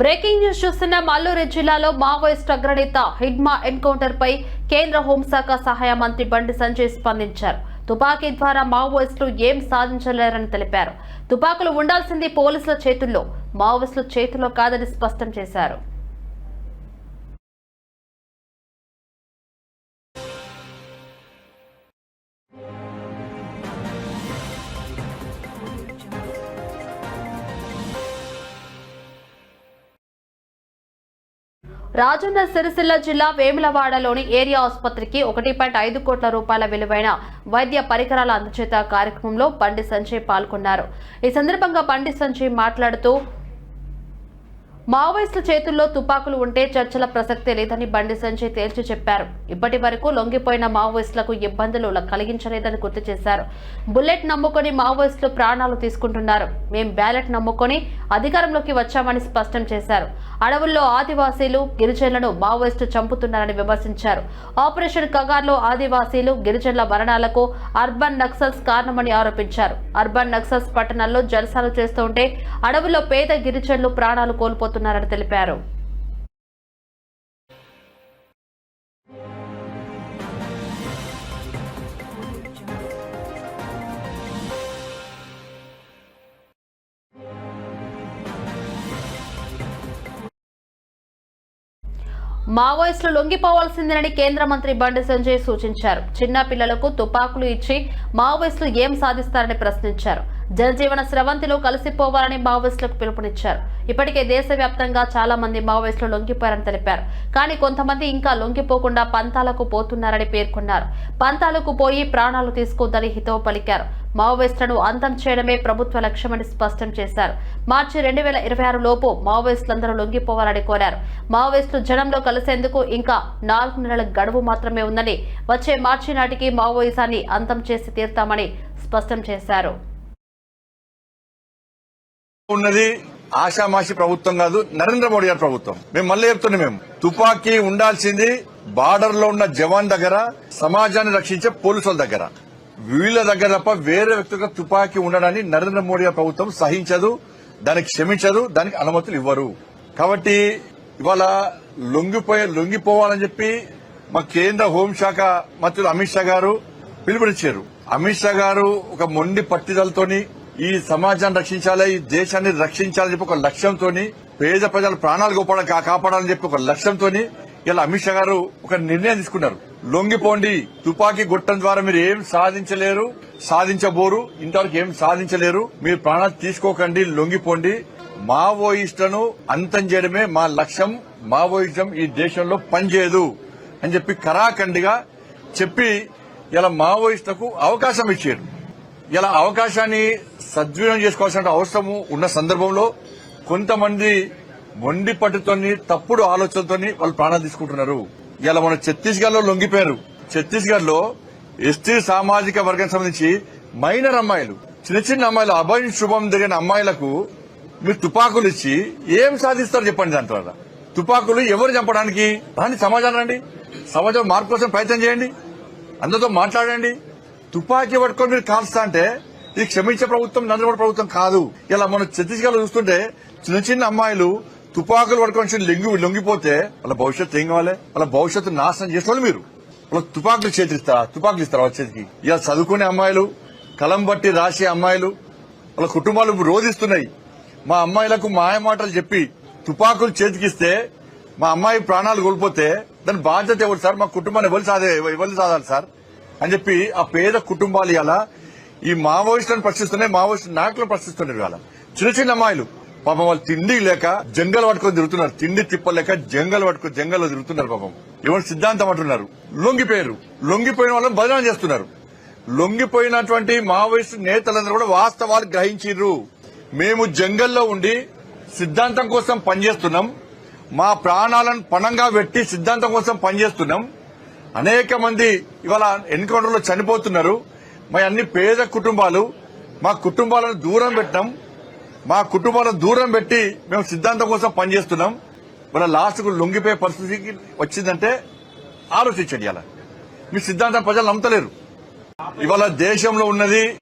Breaking news చూస్తున్న మల్లూరు జిల్లాలో Maoist అగ్రనేత హిడ్మా ఎన్కౌంటర్ పై కేంద్ర హోంశాఖ సహాయ మంత్రి బండి సంజయ్ స్పందించారు. తుపాకీ ద్వారా మావోయిస్టులు ఏం సాధించలేరని తెలిపారు. తుపాకులు ఉండాల్సింది పోలీసుల చేతుల్లో మావోయిస్టుల చేతుల్లో కాదని స్పష్టం చేశారు. రాజన్న సిరిసిల్ల జిల్లా వేములవాడలోని ఏరియా ఆసుపత్రికి ఒకటి పాయింట్ ఐదు కోట్ల రూపాయల విలువైన వైద్య పరికరాల అందచేత కార్యక్రమంలో బండి సంజయ్ పాల్గొన్నారు. ఈ సందర్భంగా బండి సంజయ్ మాట్లాడుతూ మావోయిస్టుల చేతుల్లో తుపాకులు ఉంటే చర్చల ప్రసక్తే లేదని బండి సంజయ్ తేల్చి చెప్పారు. ఇప్పటి వరకు లొంగిపోయిన మావోయిస్టులకు ఇబ్బందులు కలిగించలేదని గుర్తు చేశారు. బుల్లెట్ నమ్ముకొని మావోయిస్టులు ప్రాణాలు తీసుకుంటున్నారు. మేం బ్యాలెట్ నమ్ముకొని అధికారంలోకి వచ్చామని స్పష్టం చేశారు. అడవుల్లో ఆదివాసీలు గిరిజనులను మావోయిస్టు చంపుతున్నారని విమర్శించారు. ఆపరేషన్ కగార్లో ఆదివాసీలు గిరిజనుల మరణాలకు అర్బన్ నక్సల్స్ కారణమని ఆరోపించారు. అర్బన్ నక్సల్స్ పట్టణాల్లో జలసాలు చేస్తుంటే అడవుల్లో పేద గిరిజనులు ప్రాణాలు కోల్పోతున్నారు చేయబోతున్నారని తెలిపారు. మావోయిస్టులు లొంగిపోవాల్సిందేనని కేంద్ర మంత్రి బండి సంజయ్ సూచించారు. చిన్న పిల్లలకు తుపాకులు ఇచ్చి మావోయిస్టులు ఏం సాధిస్తారని ప్రశ్నించారు. జనజీవన స్రవంతిలో కలిసిపోవాలని మావోయిస్టులకు పిలుపునిచ్చారు. ఇప్పటికే దేశవ్యాప్తంగా చాలా మంది మావోయిస్టులు లొంగిపోయారని తెలిపారు. కానీ కొంతమంది ఇంకా లొంగిపోకుండా పంతాలకు పోతున్నారని పేర్కొన్నారు. పంతాలకు పోయి ప్రాణాలు తీసుకోవద్దని హితవు పలికారు. మావోయిస్టులను అంతం చేయడమే ప్రభుత్వ లక్ష్యమని స్పష్టం చేశారు. మార్చి రెండు వేల ఇరవై ఆరు లోపు మావోయిస్టులందరూ లొంగిపోవాలని కోరారు. మావోయిస్టులు జనంలో కలిసేందుకు ఇంకా నాలుగు నెలల గడువు మాత్రమే ఉందని వచ్చే మార్చి నాటికి మావోయిజాన్ని అంతం చేసి తీరుతామని స్పష్టం చేశారు. ఉన్నది ఆషామాషి ప్రభుత్వం కాదు నరేంద్ర మోడీ గారి ప్రభుత్వం. మేము మళ్ళీ చెప్తున్నాం మేము తుపాకీ ఉండాల్సింది బార్డర్లో ఉన్న జవాన్ దగ్గర సమాజాన్ని రక్షించే పోలీసుల దగ్గర. వీళ్ళ దగ్గర తప్ప వేరే వ్యక్తులకు తుపాకీ ఉండడాన్ని నరేంద్ర మోడీ ప్రభుత్వం సహించదు దానికి క్షమించదు దానికి అనుమతులు ఇవ్వరు. కాబట్టి ఇవాళ లొంగిపోయే లొంగిపోవాలని చెప్పి మా కేంద్ర హోంశాఖ మంత్రులు అమిత్ షా గారు పిలుపునిచ్చారు. అమిత్ షా గారు ఒక మొండి పట్టుదలతోని ఈ సమాజాన్ని రక్షించాలి ఈ దేశాన్ని రక్షించాలని చెప్పి ఒక లక్ష్యంతో పేద ప్రజల ప్రాణాలు గొప్ప కాపాడాలని చెప్పి ఒక లక్ష్యంతో ఇలా అమిత్ షా గారు ఒక నిర్ణయం తీసుకున్నారు. లొంగిపోండి. తుపాకీ గుట్టం ద్వారా మీరు ఏం సాధించలేరు సాధించబోరు. ఇంతవరకు ఏం సాధించలేరు. మీరు ప్రాణాలు తీసుకోకండి లొంగిపోండి. మావోయిస్టులను అంతం చేయడమే మా లక్ష్యం. మావోయిజం ఈ దేశంలో పనిచేయదు అని చెప్పి కరాఖండిగా చెప్పి ఇలా మావోయిస్టులకు అవకాశం ఇచ్చారు. ఇలా అవకాశాన్ని సద్వినియోగం చేసుకోవాల్సిన అవసరము ఉన్న సందర్భంలో కొంతమంది మొండి పట్టుతోని తప్పుడు ఆలోచనతోని వాళ్ళు ప్రాణాలు తీసుకుంటున్నారు. ఇలా మన ఛత్తీస్గఢ్లో లొంగిపోయారు. ఛత్తీస్గఢ్లో ఎస్టీ సామాజిక వర్గానికి సంబంధించి మైనర్ అమ్మాయిలు చిన్న చిన్న అమ్మాయిలు అభయం శుభం జరిగిన అమ్మాయిలకు మీరు తుపాకులు ఇచ్చి ఏం సాధిస్తారు చెప్పండి దాని తర్వాత తుపాకులు ఎవరు చంపడానికి? దాన్ని సమాజాన్ని రండి. సమాజం మార్పు కోసం ప్రయత్నం చేయండి. అందరితో మాట్లాడండి. తుపాకీ పట్టుకొని మీరు కాల్స్తా అంటే ఇది క్షమించే ప్రభుత్వం నరేంద్ర మోడీ ప్రభుత్వం కాదు. ఇలా మనం ఛత్తీస్గఢ్లో చూస్తుంటే చిన్న చిన్న అమ్మాయిలు తుపాకులు పట్టుకొని లొంగి లొంగిపోతే వాళ్ళ భవిష్యత్తు ఏం కావాలి? వాళ్ళ భవిష్యత్తు నాశనం చేసిన మీరు. వాళ్ళ తుపాకులు చేతిస్తారా తుపాకులు ఇస్తారా వాళ్ళ చేతికి? ఇలా చదువుకునే అమ్మాయిలు కలం బట్టి రాసే అమ్మాయిలు వాళ్ళ కుటుంబాలు రోధిస్తున్నాయి. మా అమ్మాయిలకు మాయ మాటలు చెప్పి తుపాకులు చేతికిస్తే మా అమ్మాయి ప్రాణాలు కోల్పోతే దాని బాధ్యత ఎవరు సార్? మా కుటుంబాన్ని ఎవరు సాధే ఎవరు సాధాలి సార్? అని చెప్పి ఆ పేద కుటుంబాలు ఇలా ఈ మావోయిస్టులను ప్రశ్నిస్తున్నాయి మావోయిస్టు నాయకులను ప్రశ్నిస్తున్నారు ఇవాళ. చిన్న చిన్న అమ్మాయిలు. పాపం వాళ్ళు తిండి లేక జంగల్ పట్టుకొని తిరుగుతున్నారు. తిండి తిప్పలేక జంగల్ పట్టుకొని జంగల్లో తిరుగుతున్నారు పాపం. ఎవరు సిద్ధాంతం అంటున్నారు? లొంగిపోయారు. లొంగిపోయిన వాళ్ళని బదనాం చేస్తున్నారు. లొంగిపోయినటువంటి మావోయిస్టు నేతలందరూ కూడా వాస్తవాలు గ్రహించిర్రు. మేము జంగల్లో ఉండి సిద్ధాంతం కోసం పనిచేస్తున్నాం. మా ప్రాణాలను పణంగా పెట్టి సిద్ధాంతం కోసం పనిచేస్తున్నాం. అనేక మంది ఇవాళ ఎన్కౌంటర్లో చనిపోతున్నారు. మా అన్ని పేద కుటుంబాలు మా కుటుంబాలను దూరం పెట్టాం మా కుటుంబాలను దూరం పెట్టి మేము సిద్ధాంతం కోసం పనిచేస్తున్నాం. మన లాస్ట్కు లొంగిపోయే పరిస్థితికి వచ్చిందంటే ఆలోచించండి అలా. మీ సిద్ధాంతం ప్రజలు నమ్మతలేరు. ఇవాళ దేశంలో ఉన్నది